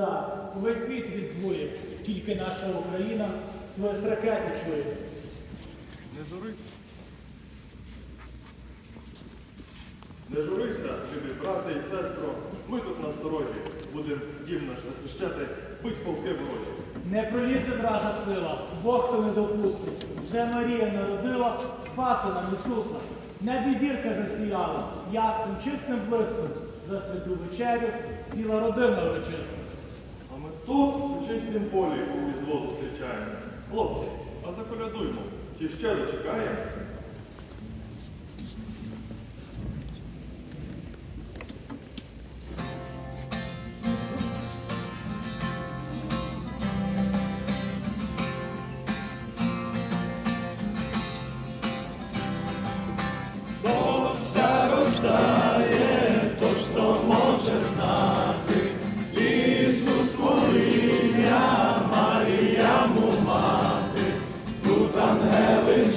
біда. Увесь світ різдвує, тільки наша Україна свист ракети чує. Не журись. Не журися, любі брате і сестро. Ми тут на сторожі. Будемо дім наш захищати, бить полки ворожі. Не пролізе вража сила, Бог то не допустить. Вже Марія народила, спаси нам Ісуса. Небі зірка засіяла, ясним, чистим блиском. За святу вечерю сіла родина урочиста. Тут, у чистім полі, у візло зустрічаємо. Хлопці, а заколядуймо. Чи ще дочекаємо?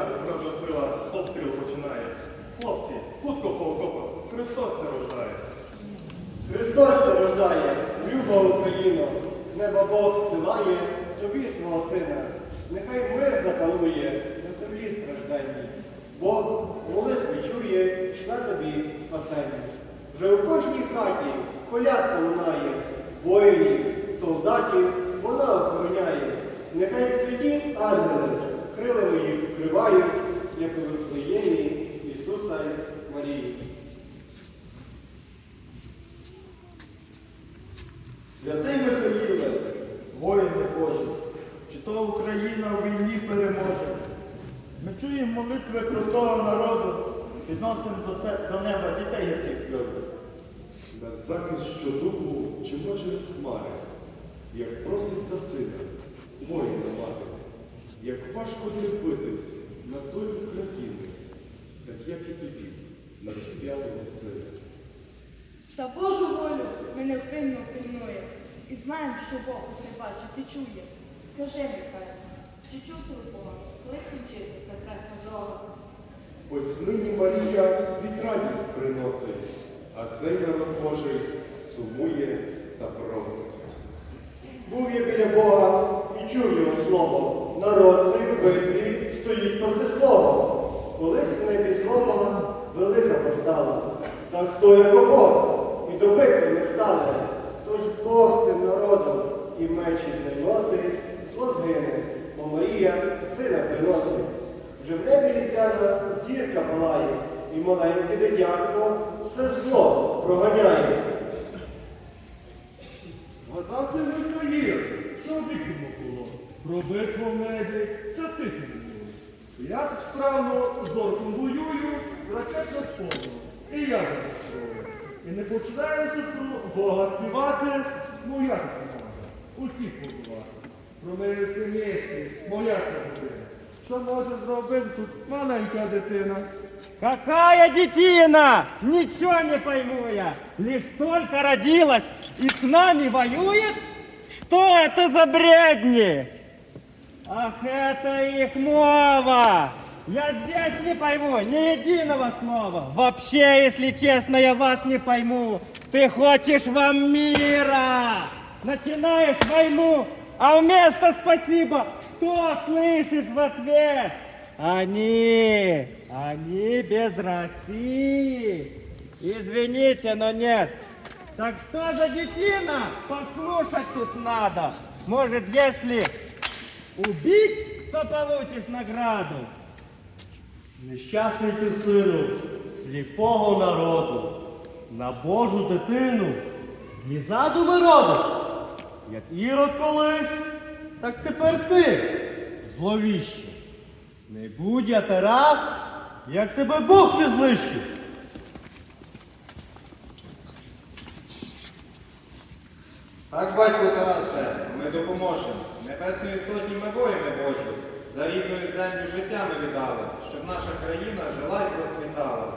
злиться, вража сила, обстріл починає. Хлопці, хутко по окопах, Христос се рождає. Христос се рождає, люба Україно, з неба Бог силає тобі свого сина. Нехай мир запанує на землі стражденній. Бог молитви чує, шле тобі спасення. Вже у кожній хаті колядка лунає, воїнів, солдатів вона охороняє. Нехай святі ангели крилами їх вкривають, як у Вифлеємі Ісуса й Марії. Святий Михаїле, воїне Божий, чи то Україна в війні переможе. Ми чуємо молитви простого народу, підносимо до, се- до неба дітей гірких сльози. на захист щодуху чимо через хмари, як просить за сина, воїна мати, як важко дивитись на долю країни, так як і тобі, на розп'ятого сина. Та Божу волю ми невпинно пильнує, і знаємо, що Бог усе бачить і чує. Скажи, Михайло, чи чув ти Бога, коли скінчиться ця красна дорога? Ось нині Марія в світ радість приносить, а цей народ Божий сумує та просить. Був я біля Бога і чув його слово. Народ цей у битві стоїть проти слова. Колись в небі злома велика постала. Та хто як Бог, і до битви не стане. Тож Бог з цим народом і мечі знайносить, зло згине, бо Марія сина приносить. Вже в небі різдвяна зірка палає, і маленьке дитятко все зло проганяє. Згадати Михаїл, що вікному було. про битву в небі та ситі було. Я так справно з орком воюю, ракетно сповну. І я так строю. І не починаю про Бога співати, ну я так не. Усіх побувати. Про мир Семєцький, моя ця година. Що може зробити тут маленька дитина? Какая детина? Ничего не пойму я. Лишь только родилась и с нами воюет? Что это за бредни? Ах, это их мова! Я здесь не пойму ни единого слова. Вообще, если честно, я вас не пойму. Ты хочешь вам мира! Начинаешь войну, а вместо спасибо, что слышишь в ответ? Они, они без России. Извините, но нет. Так что за детина? Послушать тут надо. Может, если убить, то получишь награду. Нещасний ти сину, сліпого народу, на Божу дитину злі задуми родиш, як ірод колись, так тепер ти, зловіще. Не будь я Тарас, як тебе Бог не знищив. Так, батько Тарасе, ми допоможемо. Небесної сотні ми воїни Божі. За рідною землю життя ми віддали, щоб наша країна жила і процвітала.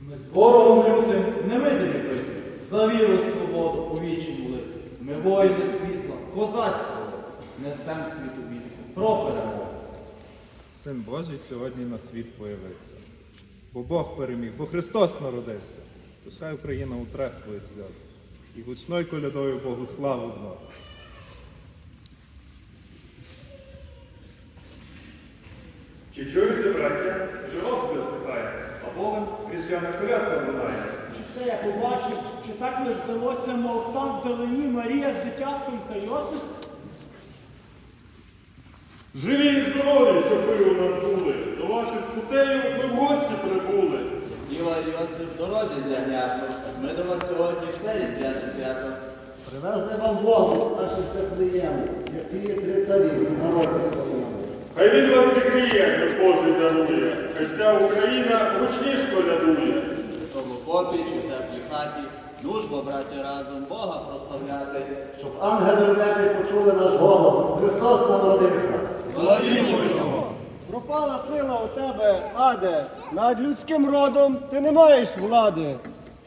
Ми з ворогом лютим невидимі бити, за віру свободу у вічі були. Ми воїни світла, козацького, несем світу вісту про перемогу. Син Божий сьогодні на світ появився. Бо Бог переміг, бо Христос народився. Тож хай Україна утре свої свято. І гучною колядою Богу славу зносить. Чи чуєте, браття, жирок стихає, а Богом різдвяна колядка лунає. Чи все я побачив, чи так лиш здалося, мов там вдалині Марія з дитятком та Йосип? Живі і здорові, щоб ви у нас були. До ваших скутеїв ми в гості прибули. Діва Йосип в дорозі зягнято. Ми до вас сьогодні в це різдвяне свято. Привезли вам Богу, наші Вифлеєм, які три царі народу своєму. Хай він вас зігріє, як Божий дарує. Хай вся Україна гучніш колядує. Тому попі чи в теплій хаті. Дружбо, браті, разом Бога прославляти. Щоб ангели в небі почули наш голос. Христос нам родився. Пропала сила у тебе, Аде, над людським родом ти не маєш влади.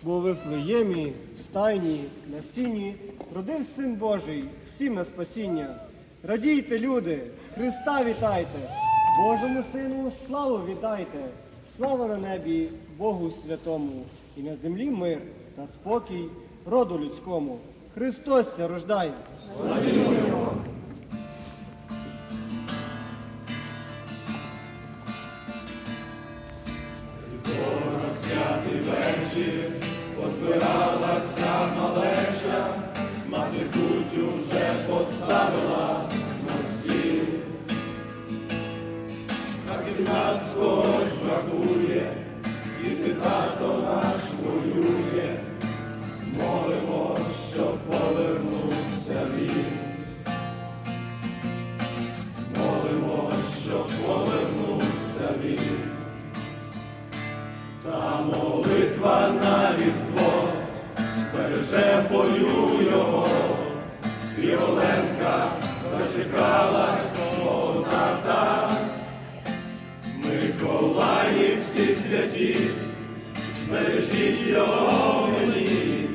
Бо в Вифлеємі, стайні, на сіні родив Син Божий, всім на спасіння. Радійте, люди, Христа вітайте, Божому Сину славу віддайте. Слава на небі, Богу святому, і на землі мир та спокій роду людському. Христос рождає. вечір позбиралася малеча, мати кутю уже поставила на стіл, а від нас когось бракує. Бережіть його мені,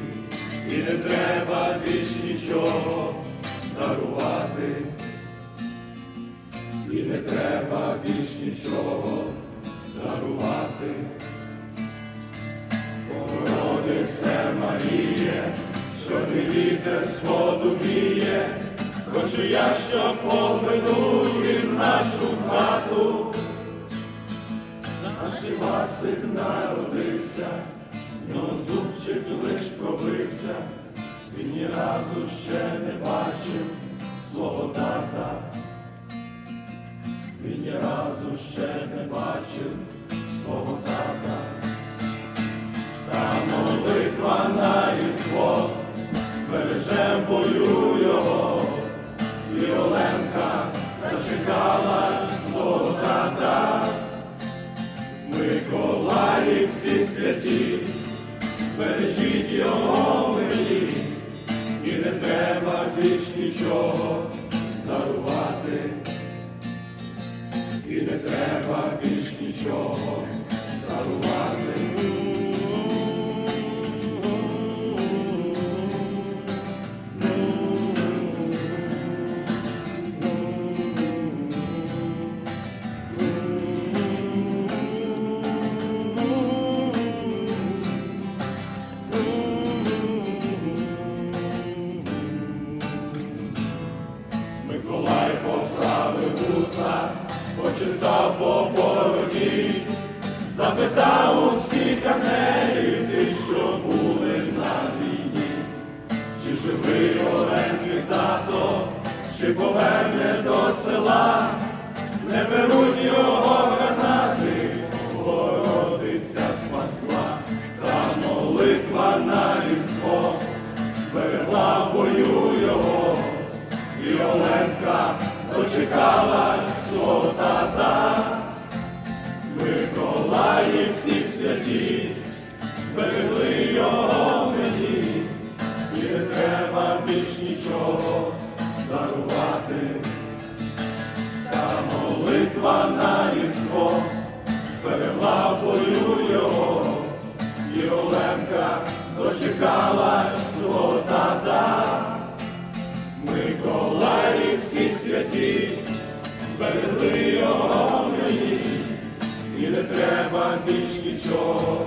і не треба більш нічого дарувати, і не треба більш нічого дарувати. Богородице Маріє, що ти вітер сходу міє, хочу я, щоб поминує нашу хату, наші вас народ. Чи ти лиш пробився, він ні разу ще не бачив свого тата, він ні разу ще не бачив свого тата, та молитва на різдво збереже бою його, і Оленка зачекала свого тата, Миколаї всі святі. Бережіть його мені, і не треба більш нічого дарувати, і не треба більш нічого. часа по бороді, запитав у більш нічого.